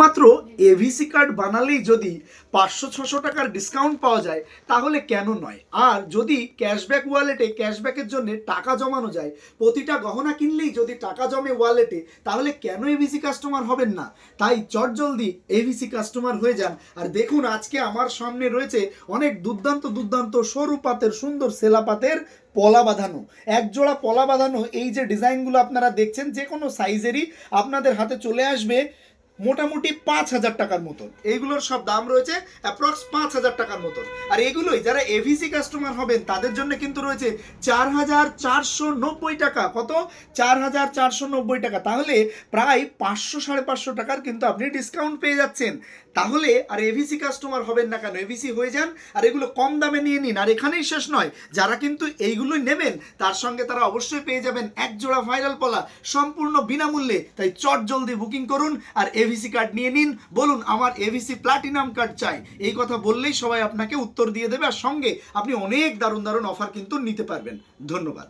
শুধুমাত্র ABC card বানালেই যদি পাঁচশো, ছশো টাকার ডিসকাউন্ট পাওয়া যায়, তাহলে কেন নয়? আর যদি ক্যাশব্যাক ওয়ালেটে ক্যাশব্যাকের জন্য টাকা জমানো যায়, প্রতিটা গহনা কিনলেই যদি টাকা জমে ওয়ালেটে তাহলে কেন এভিসি কাস্টমার হবেন না? তাই চট জলদি এভিসি কাস্টমার হয়ে যান। আর দেখুন, আজকে আমার সামনে রয়েছে অনেক দুর্দান্ত দুর্দান্ত সরু পাতের, সুন্দর সেলাপাতের পলা বাঁধানো। এক জোড়া পলা বাঁধানো, এই যে ডিজাইনগুলো আপনারা দেখছেন যে কোনো সাইজেরই আপনাদের হাতে চলে আসবে। মোটামুটি পাঁচ হাজার টাকার মতন। এইগুলোর সব দাম রয়েছে অ্যাপ্রক্স পাঁচ হাজার টাকার মতন। আর এগুলোই যারা এভিসি কাস্টমার হবেন, তাদের জন্য কিন্তু রয়েছে চার হাজার চারশো নব্বই টাকা। কত? চার হাজার চারশো নব্বই টাকা। তাহলে প্রায় পাঁচশো সাড়ে পাঁচশো টাকার কিন্তু আপনি ডিসকাউন্ট পেয়ে যাচ্ছেন। তাহলে আর এভিসি কাস্টমার হবেন না কেন? এভিসি হয়ে যান আর এগুলো কম দামে নিয়ে নিন। আর এখানেই শেষ নয়, যারা কিন্তু এইগুলোই নেবেন, তার সঙ্গে তারা অবশ্যই পেয়ে যাবেন এক জোড়া ভাইরাল পলা সম্পূর্ণ বিনামূল্যে। তাই চট জলদি বুকিং করুন আর এভিসি কার্ড নিয়ে নিন। বলুন, আমার এভিসি প্লাটিনাম কার্ড চাই। এই কথা বললেই সবাই আপনাকে উত্তর দিয়ে দেবে আর সঙ্গে আপনি অনেক দারুণ দারুণ অফার কিন্তু নিতে পারবেন। ধন্যবাদ।